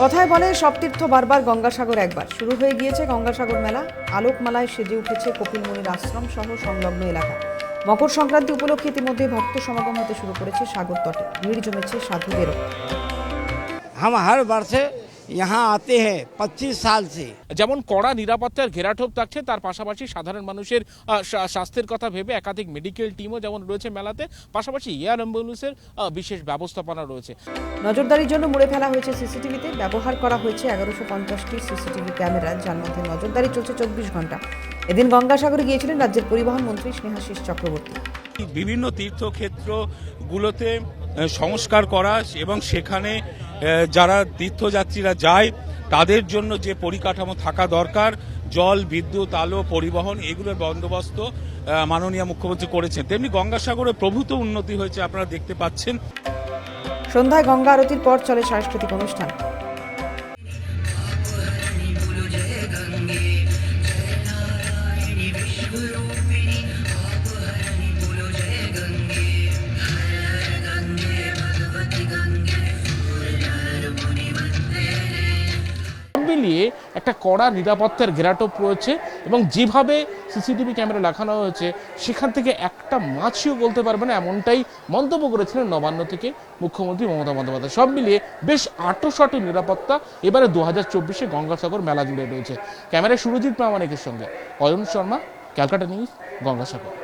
কথায় বলে সপ্তীর্থ বারবার গঙ্গাসাগর একবার। শুরু হয়ে গিয়েছে গঙ্গাসাগর মেলা। আলোকমালায় সেজে উঠেছে কপিলমণির আশ্রম সহ সংলগ্ন এলাকা। মকর সংক্রান্তি উপলক্ষে ইতিমধ্যে ভক্ত সমাগম হতে শুরু করেছে সাগর তটে ভিড় জমেছে সাধুদেরও। হামাহার বাড়ছে। यहाँ आते हैं 25 साल से যেমন কড়া নিরাপত্তার ঘেরাটোপ থাকছে তার পাশাপাশি সাধারণ মানুষের আহ, স্বা- স্বাস্থ্যের কথা ভেবে একাধিক মেডিকেল টিমও যেমন রয়েছে মেলাতে পাশাপাশি এয়ার অ্যাম্বুলেন্সের আহ, বিশেষ ব্যবস্থাপনা রয়েছে নজরদারির জন্য মুড়ে ফেলা হয়েছে সিসিটিভিতে ব্যবহার করা হয়েছে এগারোশো পঞ্চাশটি সিসিটিভি ক্যামেরা যার মধ্যে নজরদারি চলছে চব্বিশ ঘন্টা এদিন গঙ্গাসাগরে গিয়েছিলেন রাজ্যের পরিবহন মন্ত্রী স্নেহাশিস চক্রবর্তী বিভিন্ন তীর্থক্ষেত্রগুলোতে আহ, সংস্কার করা এবং সেখানে আহ, যারা তীর্থযাত্রীরা যায়, তাদের জন্য যে পরিকাঠামো থাকা দরকার, জল, বিদ্যুৎ, আলো, পরিবহন, এগুলোর বন্দোবস্ত মাননীয় মুখ্যমন্ত্রী করেছেন। তেমনি গঙ্গাসাগরে প্রভূত উন্নতি হয়েছে, আপনারা দেখতে পাচ্ছেন। সন্ধ্যায় গঙ্গা আরতির পর চলে সাংস্কৃতিক অনুষ্ঠান। মিলিয়ে একটা কড়া নিরাপত্তার ঘেরাটোপ রয়েছে এবং যেভাবে সিসিটিভি ক্যামেরা লাগানো হয়েছে, সেখান থেকে একটা মাছিও বলতে পারবে না, এমনটাই মন্তব্য করেছিলেন নবান্ন থেকে মুখ্যমন্ত্রী মমতা বন্দ্যোপাধ্যায়। সব মিলিয়ে বেশ আটোসাটো নিরাপত্তা এবারে দু হাজার চব্বিশে গঙ্গাসাগর মেলা জুড়ে রয়েছে। ক্যামেরায় সুরজিৎ প্রামাণিকের সঙ্গে অয়ন শর্মা, ক্যালকাটা নিউজ, গঙ্গাসাগর।